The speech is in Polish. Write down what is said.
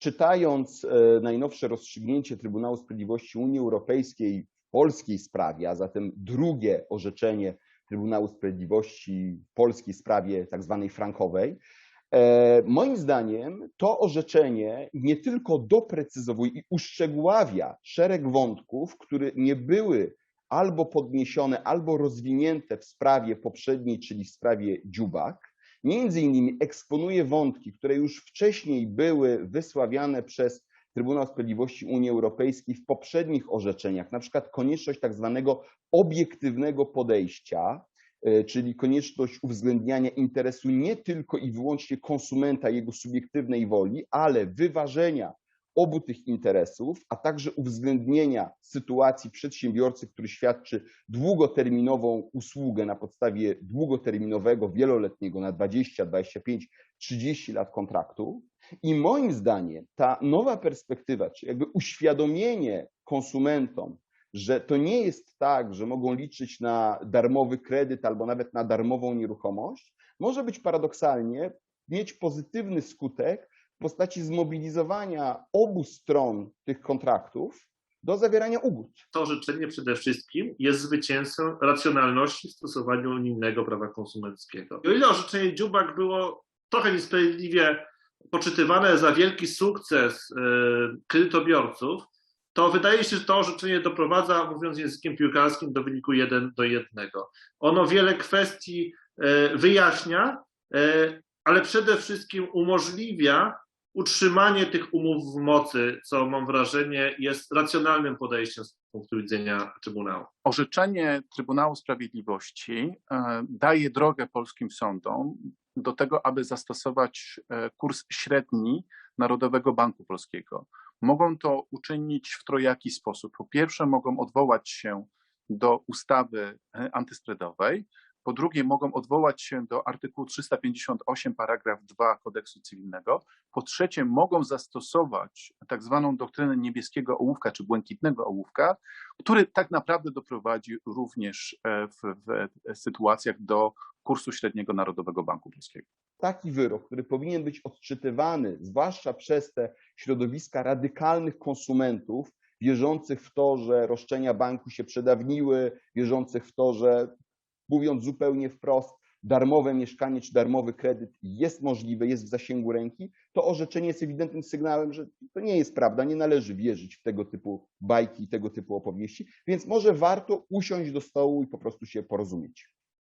czytając e, najnowsze rozstrzygnięcie Trybunału Sprawiedliwości Unii Europejskiej w polskiej sprawie, a zatem drugie orzeczenie Trybunału Sprawiedliwości w polskiej sprawie tak zwanej frankowej, e, moim zdaniem to orzeczenie nie tylko doprecyzowuje i uszczegóławia szereg wątków, które nie były albo podniesione, albo rozwinięte w sprawie poprzedniej, czyli w sprawie Dziubak, Między innymi eksponuje wątki, które już wcześniej były wysławiane przez Trybunał Sprawiedliwości Unii Europejskiej w poprzednich orzeczeniach, na przykład konieczność tak zwanego obiektywnego podejścia, e, czyli konieczność uwzględniania interesu nie tylko i wyłącznie konsumenta, jego subiektywnej woli, ale wyważenia obu tych interesów, a także uwzględnienia sytuacji przedsiębiorcy, który świadczy długoterminową usługę na podstawie długoterminowego, wieloletniego na 20, 25, 30 lat kontraktu. I moim zdaniem ta nowa perspektywa, czyli jakby uświadomienie konsumentom, że to nie jest tak, że mogą liczyć na darmowy kredyt albo nawet na darmową nieruchomość, może być paradoksalnie mieć pozytywny skutek w postaci zmobilizowania obu stron tych kontraktów do zawierania ugód. To orzeczenie przede wszystkim jest zwycięstwem racjonalności w stosowaniu unijnego prawa konsumenckiego. I o ile orzeczenie Dziubak było trochę niesprawiedliwie poczytywane za wielki sukces e, kredytobiorców, to wydaje się, że to orzeczenie doprowadza, mówiąc językiem piłkarskim, do wyniku 1 do 1. Ono wiele kwestii e, wyjaśnia, e, ale przede wszystkim umożliwia utrzymanie tych umów w mocy, co mam wrażenie jest racjonalnym podejściem z punktu widzenia Trybunału. Orzeczenie Trybunału Sprawiedliwości e, daje drogę polskim sądom do tego, aby zastosować e, kurs średni Narodowego Banku Polskiego. Mogą to uczynić w trojaki sposób. Po pierwsze, mogą odwołać się do ustawy e, antyspreadowej, po drugie, mogą odwołać się do artykułu 358, paragraf 2 kodeksu cywilnego. Po trzecie, mogą zastosować tak zwaną doktrynę niebieskiego ołówka czy błękitnego ołówka, który tak naprawdę doprowadzi również e, w, w sytuacjach do kursu średniego Narodowego Banku Polskiego. Taki wyrok, który powinien być odczytywany, zwłaszcza przez te środowiska radykalnych konsumentów, wierzących w to, że roszczenia banku się przedawniły, wierzących w to, że mówiąc zupełnie wprost, darmowe mieszkanie czy darmowy kredyt jest możliwe, jest w zasięgu ręki, to orzeczenie jest ewidentnym sygnałem, że to nie jest prawda, nie należy wierzyć w tego typu bajki i tego typu opowieści, więc może warto usiąść do stołu i po prostu się porozumieć.